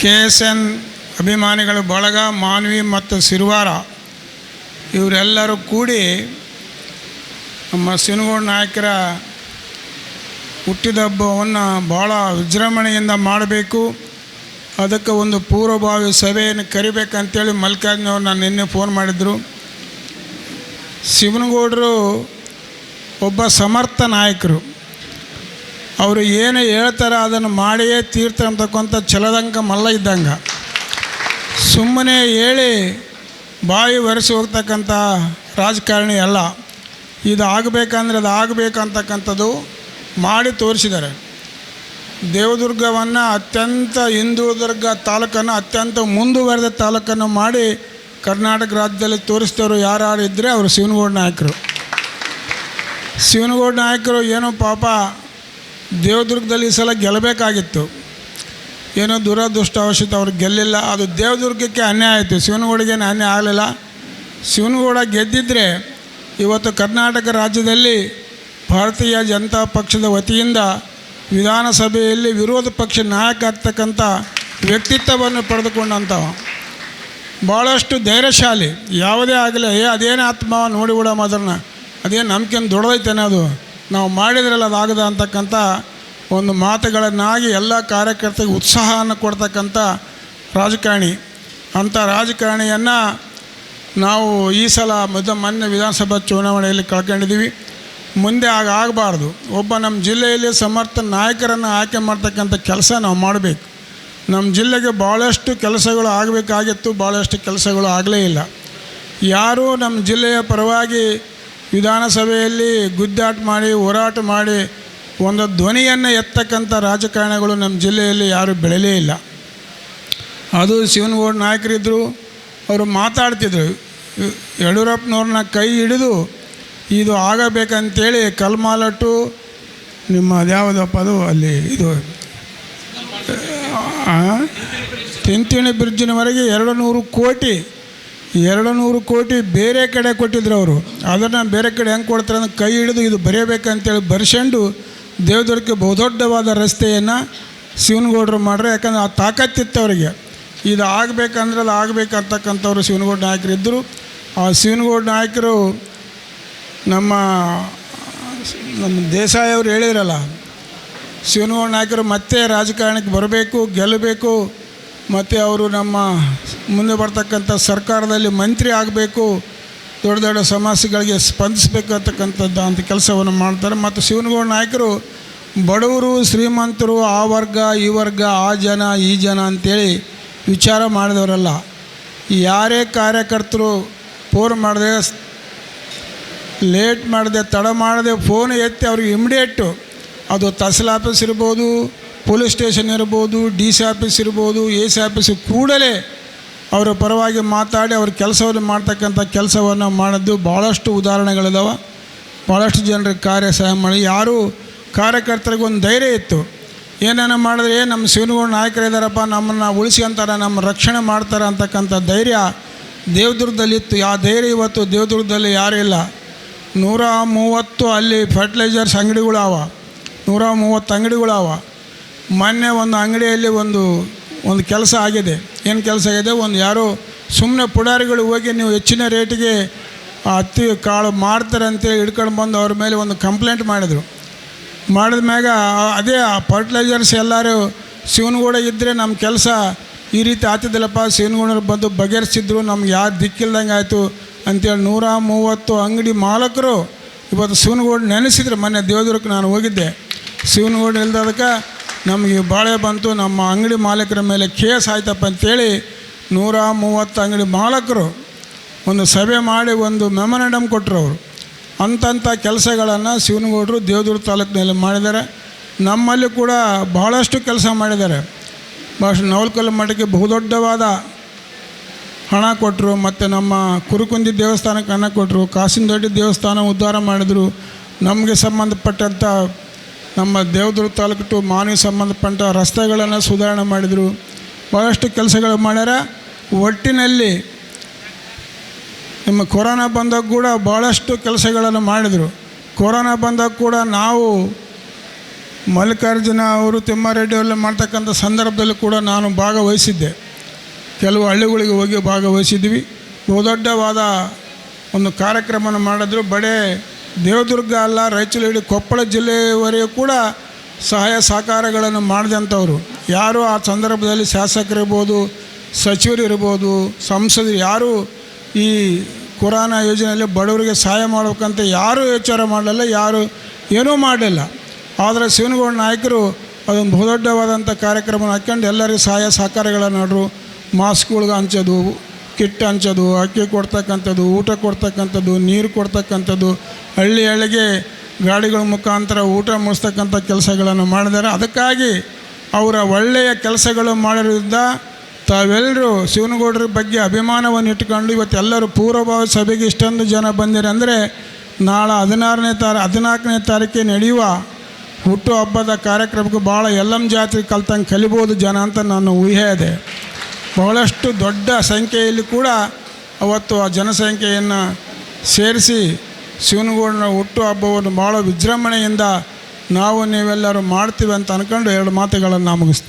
K S N ಅಭಿಮಾನಿಗಳು ಬಳಗ, ಮಾನ್ವಿ ಮತ್ತು ಸಿರುವಾರ, ಇವರೆಲ್ಲರೂ ಕೂಡಿ ನಮ್ಮ ಸಿನಗೋಡ್ ನಾಯಕರ ಹುಟ್ಟಿದ ಹಬ್ಬವನ್ನು ಭಾಳ ವಿಜೃಂಭಣೆಯಿಂದ ಮಾಡಬೇಕು. ಅದಕ್ಕೆ ಒಂದು ಪೂರ್ವಭಾವಿ ಸಭೆಯನ್ನು ಕರಿಬೇಕಂತೇಳಿ ಮಲ್ಲಿಕಾರ್ಜುನವ್ರು ನಾನು ನಿನ್ನೆ ಫೋನ್ ಮಾಡಿದರು. ಶಿವನಗೌಡರು ಒಬ್ಬ ಸಮರ್ಥ ನಾಯಕರು. ಅವರು ಏನು ಹೇಳ್ತಾರೆ ಅದನ್ನು ಮಾಡಿಯೇ ತೀರ್ಥ ಅಂತಕ್ಕಂಥ ಛಲದಂಕ ಮಲ್ಲ ಇದ್ದಂಗೆ. ಸುಮ್ಮನೆ ಹೇಳಿ ಬಾಯಿ ಒರೆಸಿ ಹೋಗ್ತಕ್ಕಂಥ ರಾಜಕಾರಣಿ ಅಲ್ಲ. ಇದು ಆಗಬೇಕಂದ್ರೆ ಅದು ಆಗಬೇಕಂತಕ್ಕಂಥದ್ದು ಮಾಡಿ ತೋರಿಸಿದ್ದಾರೆ. ದೇವದುರ್ಗವನ್ನು ಅತ್ಯಂತ ಹಿಂದೂದುರ್ಗ ತಾಲೂಕನ್ನು ಅತ್ಯಂತ ಮುಂದುವರೆದ ತಾಲೂಕನ್ನು ಮಾಡಿ ಕರ್ನಾಟಕ ರಾಜ್ಯದಲ್ಲಿ ತೋರಿಸಿದವರು ಯಾರು ಇದ್ದರೆ ಅವರು ಶಿವನಗೌಡ ನಾಯಕರು. ಶಿವನಗೌಡ ನಾಯಕರು ಏನೋ ಪಾಪ ದೇವದುರ್ಗದಲ್ಲಿ ಈ ಸಲ ಗೆಲ್ಲಬೇಕಾಗಿತ್ತು. ಏನೋ ದುರದೃಷ್ಟವಶತ ಅವ್ರು ಗೆಲ್ಲಿಲ್ಲ. ಅದು ದೇವದುರ್ಗಕ್ಕೆ ಅನ್ಯಾಯ ಆಯಿತು. ಶಿವನಗೌಡಿಗೇನು ಅನ್ಯಾಯ ಆಗಲಿಲ್ಲ. ಶಿವನಗೌಡ ಗೆದ್ದಿದ್ದರೆ ಇವತ್ತು ಕರ್ನಾಟಕ ರಾಜ್ಯದಲ್ಲಿ ಭಾರತೀಯ ಜನತಾ ಪಕ್ಷದ ವತಿಯಿಂದ ವಿಧಾನಸಭೆಯಲ್ಲಿ ವಿರೋಧ ಪಕ್ಷ ನಾಯಕ ಆಗ್ತಕ್ಕಂಥ ವ್ಯಕ್ತಿತ್ವವನ್ನು ಪಡೆದುಕೊಂಡಂಥ ಭಾಳಷ್ಟು ಧೈರ್ಯಶಾಲಿ. ಯಾವುದೇ ಆಗಲಿ, ಏ, ಅದೇನೇ ಆತ್ಮ ನೋಡಿಬಿಡಮ್ಮ ಅದನ್ನು ಅದೇನು ನಂಬಿಕೆ ದೊಡ್ಡದೈತೆ ಅದು. ನಾವು ಮಾಡಿದ್ರಲ್ಲ ಅದು ಆಗದ ಅಂತಕ್ಕಂಥ ಒಂದು ಮಾತುಗಳನ್ನಾಗಿ ಎಲ್ಲ ಕಾರ್ಯಕರ್ತರಿಗೆ ಉತ್ಸಾಹವನ್ನು ಕೊಡ್ತಕ್ಕಂಥ ರಾಜಕಾರಣಿ. ಅಂಥ ರಾಜಕಾರಣಿಯನ್ನು ನಾವು ಈ ಸಲ ಮೊದ ಮೊನ್ನೆ ವಿಧಾನಸಭಾ ಚುನಾವಣೆಯಲ್ಲಿ ಕಳ್ಕೊಂಡಿದ್ದೀವಿ. ಮುಂದೆ ಆಗ ಆಗಬಾರ್ದು. ಒಬ್ಬ ನಮ್ಮ ಜಿಲ್ಲೆಯಲ್ಲಿ ಸಮರ್ಥ ನಾಯಕರನ್ನು ಆಯ್ಕೆ ಮಾಡ್ತಕ್ಕಂಥ ಕೆಲಸ ನಾವು ಮಾಡಬೇಕು. ನಮ್ಮ ಜಿಲ್ಲೆಗೆ ಭಾಳಷ್ಟು ಕೆಲಸಗಳು ಆಗಬೇಕಾಗಿತ್ತು, ಭಾಳಷ್ಟು ಕೆಲಸಗಳು ಆಗಲೇ ಇಲ್ಲ. ಯಾರೂ ನಮ್ಮ ಜಿಲ್ಲೆಯ ಪರವಾಗಿ ವಿಧಾನಸಭೆಯಲ್ಲಿ ಗುದ್ದಾಟ ಮಾಡಿ, ಹೋರಾಟ ಮಾಡಿ ಒಂದು ಧ್ವನಿಯನ್ನು ಎತ್ತಕ್ಕಂಥ ರಾಜಕಾರಣಿಗಳು ನಮ್ಮ ಜಿಲ್ಲೆಯಲ್ಲಿ ಯಾರೂ ಬೆಳೆಯಲೇ ಇಲ್ಲ. ಅದು ಶಿವನಗೌಡ ನಾಯಕರಿದ್ದರು ಅವರು ಮಾತಾಡ್ತಿದ್ರು. ಯಡಿಯೂರಪ್ಪನವ್ರನ್ನ ಕೈ ಹಿಡಿದು ಇದು ಆಗಬೇಕಂತೇಳಿ ಕಲ್ಮಾಲಟ್ಟು ನಿಮ್ಮ ಅದ್ಯಾವುದಪ್ಪ ಅದು ಅಲ್ಲಿ ಇದು ತಿಂತಿಣಿ ಬ್ರಿಡ್ಜಿನವರೆಗೆ ಎರಡು ನೂರು ಕೋಟಿ ಎರಡು ನೂರು ಕೋಟಿ ಬೇರೆ ಕಡೆ ಕೊಟ್ಟಿದ್ರು ಅವರು. ಅದನ್ನು ಬೇರೆ ಕಡೆ ಹೆಂಗೆ ಕೊಡ್ತಾರೆ ಅಂದ್ರೆ ಕೈ ಹಿಡಿದು ಇದು ಬರೆಯಬೇಕಂತೇಳಿ ಬರ್ಸ್ಕೊಂಡು ದೇವದುರ್ಗಕ್ಕೆ ಬಹುದೊಡ್ಡವಾದ ರಸ್ತೆಯನ್ನು ಶಿವನಗೌಡರು ಮಾಡ್ರೆ, ಯಾಕಂದ್ರೆ ಆ ತಾಕತ್ತಿತ್ತು ಅವರಿಗೆ. ಇದು ಆಗಬೇಕಂದ್ರೆ ಅದು ಆಗಬೇಕಂತಕ್ಕಂಥವ್ರು ಶಿವನಗೌಡ ನಾಯಕರು ಇದ್ದರು ಆ ಶಿವನಗೌಡ ನಾಯಕರು ನಮ್ಮ ನಮ್ಮ ದೇಸಾಯಿ ಅವರು ಹೇಳಿದ್ರಲ್ಲ, ಶಿವನಗೌಡ ನಾಯಕರು ಮತ್ತೆ ರಾಜಕಾರಣಕ್ಕೆ ಬರಬೇಕು, ಗೆಲ್ಲಬೇಕು ಮತ್ತು ಅವರು ನಮ್ಮ ಮುಂದೆ ಬರ್ತಕ್ಕಂಥ ಸರ್ಕಾರದಲ್ಲಿ ಮಂತ್ರಿ ಆಗಬೇಕು, ದೊಡ್ಡ ದೊಡ್ಡ ಸಮಸ್ಯೆಗಳಿಗೆ ಸ್ಪಂದಿಸಬೇಕು ಅಂತಕ್ಕಂಥದ್ದು ಅಂತ ಕೆಲಸವನ್ನು ಮಾಡ್ತಾರೆ. ಮತ್ತು ಶಿವನಗೌಡ ನಾಯಕರು, ಬಡವರು, ಶ್ರೀಮಂತರು, ಆ ವರ್ಗ, ಈ ವರ್ಗ, ಆ ಜನ, ಈ ಜನ ಅಂತೇಳಿ ವಿಚಾರ ಮಾಡಿದವರಲ್ಲ. ಯಾರೇ ಕಾರ್ಯಕರ್ತರು ಫೋನ್ ಮಾಡಿದೆ, ಲೇಟ್ ಮಾಡಿದೆ, ತಡ ಮಾಡದೆ ಫೋನ್ ಎತ್ತಿ ಅವ್ರಿಗೆ ಇಮಿಡಿಯೇಟು ಅದು ತಹಸೀಲ್ ಇರ್ಬೋದು ಪೊಲೀಸ್ ಸ್ಟೇಷನ್ ಇರ್ಬೋದು, ಡಿ ಸಿ ಆಫೀಸ್ ಇರ್ಬೋದು, ಎ ಸಿ ಆಫೀಸ್ ಕೂಡಲೇ ಅವರ ಪರವಾಗಿ ಮಾತಾಡಿ ಅವ್ರ ಕೆಲಸವನ್ನು ಮಾಡ್ತಕ್ಕಂಥ ಕೆಲಸವನ್ನು ಮಾಡಿದ್ದು ಭಾಳಷ್ಟು ಉದಾಹರಣೆಗಳಿದಾವೆ. ಭಾಳಷ್ಟು ಜನರಿಗೆ ಕಾರ್ಯ ಸಹಾಯ ಮಾಡಿ. ಯಾರು ಕಾರ್ಯಕರ್ತರಿಗೆ ಒಂದು ಧೈರ್ಯ ಇತ್ತು. ಏನನ್ನ ಮಾಡಿದ್ರೆ ನಮ್ಮ ಶಿವನಗೌಡ ನಾಯಕರಿದ್ದಾರಪ್ಪ ನಮ್ಮನ್ನು ಉಳಿಸ್ಕೊಂತಾರೆ ನಮ್ಮ ರಕ್ಷಣೆ ಮಾಡ್ತಾರೆ ಅಂತಕ್ಕಂಥ ಧೈರ್ಯ ದೇವದುರ್ಗದಲ್ಲಿತ್ತು ಆ ಧೈರ್ಯ ಇವತ್ತು ದೇವದುರ್ಗದಲ್ಲಿ ಯಾರೂ ಇಲ್ಲ. ನೂರ ಮೂವತ್ತು ಅಲ್ಲಿ ಫರ್ಟಿಲೈಸರ್ಸ್ ಅಂಗಡಿಗಳಾವ ನೂರ ಮೂವತ್ತು ಅಂಗಡಿಗಳು ಅವ. ಮೊನ್ನೆ ಒಂದು ಅಂಗಡಿಯಲ್ಲಿ ಒಂದು ಒಂದು ಕೆಲಸ ಆಗಿದೆ. ಏನು ಕೆಲಸ ಆಗಿದೆ? ಒಂದು ಯಾರೋ ಸುಮ್ಮನೆ ಪುಡಾರಿಗಳು ಹೋಗಿ ನೀವು ಹೆಚ್ಚಿನ ರೇಟಿಗೆ ಹತ್ತಿ ಕಾಳು ಮಾಡ್ತಾರೆ ಅಂತೇಳಿ ಹಿಡ್ಕೊಂಡು ಬಂದು ಅವ್ರ ಮೇಲೆ ಒಂದು ಕಂಪ್ಲೇಂಟ್ ಮಾಡಿದರು. ಮಾಡಿದ ಮ್ಯಾಗ ಅದೇ ಆ ಫರ್ಟಿಲೈಸರ್ಸ್ ಎಲ್ಲರೂ ಶಿವನಗೌಡ ಇದ್ದರೆ ನಮ್ಮ ಕೆಲಸ ಈ ರೀತಿ ಆಗ್ತಿದ್ದಿಲ್ಲಪ್ಪ ಶಿವನಗೌಡರು ಬಂದು ಬಗೆಹರಿಸಿದ್ರು, ನಮ್ಗೆ ಯಾರು ದಿಕ್ಕಿಲ್ದಂಗೆ ಆಯಿತು ಅಂತೇಳಿ ನೂರ ಮೂವತ್ತು ಅಂಗಡಿ ಮಾಲಕರು ಇವತ್ತು ಶಿವನಗೌಡ ನೆನೆಸಿದ್ರು. ಮೊನ್ನೆ ದೇವದುರ್ಗಕ್ಕೆ ನಾನು ಹೋಗಿದ್ದೆ. ಶಿವನಗೌಡ ಇಲ್ದದಕ್ಕೆ ನಮಗೆ ಬಾಳೆ ಬಂತು. ನಮ್ಮ ಅಂಗಡಿ ಮಾಲೀಕರ ಮೇಲೆ ಕೇಸ್ ಆಯ್ತಪ್ಪ ಅಂತೇಳಿ ನೂರ ಮೂವತ್ತು ಅಂಗಡಿ ಮಾಲಕರು ಒಂದು ಸಭೆ ಮಾಡಿ ಒಂದು ಮೆಮೊರಂಡಮ್ ಕೊಟ್ಟರು ಅವರು. ಅಂಥಂಥ ಕೆಲಸಗಳನ್ನು ಶಿವನಗೌಡರು ದೇವದುರ್ಗ ತಾಲೂಕಿನಲ್ಲಿ ಮಾಡಿದ್ದಾರೆ. ನಮ್ಮಲ್ಲಿ ಕೂಡ ಬಹಳಷ್ಟು ಕೆಲಸ ಮಾಡಿದ್ದಾರೆ. ಭಾಷೆ ನವಲ್ಕಲ್ಲು ಮಠಕ್ಕೆ ಬಹುದೊಡ್ಡವಾದ ಹಣ ಕೊಟ್ಟರು ಮತ್ತು ನಮ್ಮ ಕುರುಕುಂದಿ ದೇವಸ್ಥಾನಕ್ಕೆ ಹಣ ಕೊಟ್ಟರು ಕಾಸಿನ ದೊಡ್ಡಿ ದೇವಸ್ಥಾನ ಉದ್ಧಾರ ಮಾಡಿದರು. ನಮಗೆ ಸಂಬಂಧಪಟ್ಟಂಥ ನಮ್ಮ ದೇವದುರ್ಗ ತಾಲೂಕು ಟು ಮಾನವಿ ಸಂಬಂಧಪಟ್ಟ ರಸ್ತೆಗಳನ್ನು ಸುಧಾರಣೆ ಮಾಡಿದರು. ಭಾಳಷ್ಟು ಕೆಲಸಗಳು ಮಾಡ್ಯಾರ. ಒಟ್ಟಿನಲ್ಲಿ ನಿಮ್ಮ ಕೊರೋನಾ ಬಂದಾಗ ಕೂಡ ಭಾಳಷ್ಟು ಕೆಲಸಗಳನ್ನು ಮಾಡಿದರು. ಕೊರೋನಾ ಬಂದಾಗ ಕೂಡ ನಾವು ಮಲ್ಲಿಕಾರ್ಜುನ ಅವರು, ತಿಮ್ಮಾರೆಡ್ಡಿ ಅವರೆಲ್ಲ ಮಾಡ್ತಕ್ಕಂಥ ಸಂದರ್ಭದಲ್ಲಿ ಕೂಡ ನಾನು ಭಾಗವಹಿಸಿದ್ದೆ. ಕೆಲವು ಹಳ್ಳಿಗಳಿಗೆ ಹೋಗಿ ಭಾಗವಹಿಸಿದ್ವಿ. ಬಹುದೊಡ್ಡವಾದ ಒಂದು ಕಾರ್ಯಕ್ರಮವನ್ನು ಮಾಡಿದ್ರು. ಬಡೇ ದೇವದುರ್ಗ ಅಲ್ಲ, ರಾಯಚೂರು ಹೇಳಿ ಕೊಪ್ಪಳ ಜಿಲ್ಲೆಯವರೆಗೂ ಕೂಡ ಸಹಾಯ ಸಹಕಾರಗಳನ್ನು ಮಾಡಿದಂಥವ್ರು. ಯಾರು ಆ ಸಂದರ್ಭದಲ್ಲಿ ಶಾಸಕರಿರ್ಬೋದು ಸಚಿವರು ಇರ್ಬೋದು ಸಂಸದರು, ಯಾರು ಈ ಕುರಾನ ಯೋಜನೆಯಲ್ಲಿ ಬಡವರಿಗೆ ಸಹಾಯ ಮಾಡಬೇಕಂತ ಯಾರೂ ವಿಚಾರ ಮಾಡಲಿಲ್ಲ, ಯಾರು ಏನೂ ಮಾಡಲಿಲ್ಲ. ಆದರೆ ಶಿವನಗೌಡ ನಾಯಕರು ಅದೊಂದು ಬಹುದೊಡ್ಡವಾದಂಥ ಕಾರ್ಯಕ್ರಮ ಹಾಕ್ಕೊಂಡು ಎಲ್ಲರಿಗೂ ಸಹಾಯ ಸಹಕಾರಗಳನ್ನು ನೋಡ್ರು ಮಾಸ್ಕ್ಗಳ್ಗೆ ಹಂಚೋದು, ಕಿಟ್ ಹಂಚೋದು, ಅಕ್ಕಿ ಕೊಡ್ತಕ್ಕಂಥದ್ದು, ಊಟ ಕೊಡ್ತಕ್ಕಂಥದ್ದು, ನೀರು ಕೊಡ್ತಕ್ಕಂಥದ್ದು ಹಳ್ಳಿ ಹಳ್ಳಿಗೆ ಗಾಡಿಗಳ ಮುಖಾಂತರ ಊಟ ಮುಗಿಸ್ತಕ್ಕಂಥ ಕೆಲಸಗಳನ್ನು ಮಾಡಿದ್ದಾರೆ. ಅದಕ್ಕಾಗಿ ಅವರ ಒಳ್ಳೆಯ ಕೆಲಸಗಳು ಮಾಡಿರೋದ್ರಿಂದ ತಾವೆಲ್ಲರೂ ಶಿವನಗೌಡರ ಬಗ್ಗೆ ಅಭಿಮಾನವನ್ನು ಇಟ್ಕೊಂಡು ಇವತ್ತೆಲ್ಲರೂ ಪೂರ್ವಭಾವಿ ಸಭೆಗೆ ಇಷ್ಟೊಂದು ಜನ ಬಂದಿರಿ ಅಂದರೆ ನಾಳೆ ಹದಿನಾರನೇ ತಾರೀ, ಹದಿನಾಲ್ಕನೇ ತಾರೀಕಿಗೆ ನಡೆಯುವ ಹುಟ್ಟು ಹಬ್ಬದ ಕಾರ್ಯಕ್ರಮಕ್ಕೆ ಭಾಳ ಎಲ್ಲಂ ಜಾತ್ರೆ ಕಲ್ತಂಗೆ ಕಲಿಬೋದು ಜನ ಅಂತ ನಾನು ಊಹೆ ಇದೆ ಬಹಳಷ್ಟು ದೊಡ್ಡ ಸಂಖ್ಯೆಯಲ್ಲಿ ಕೂಡ ಅವತ್ತು ಆ ಜನಸಂಖ್ಯೆಯನ್ನು ಸೇರಿಸಿ ಶಿವನಗೌಡನ ಹುಟ್ಟು ಹಬ್ಬವನ್ನು ಭಾಳ ವಿಜೃಂಭಣೆಯಿಂದ ನಾವು ನೀವೆಲ್ಲರೂ ಮಾಡ್ತೀವಿ ಅಂತ ಅಂದ್ಕೊಂಡು ಎರಡು ಮಾತುಗಳನ್ನು ಮುಗಿಸ್ತೇನೆ.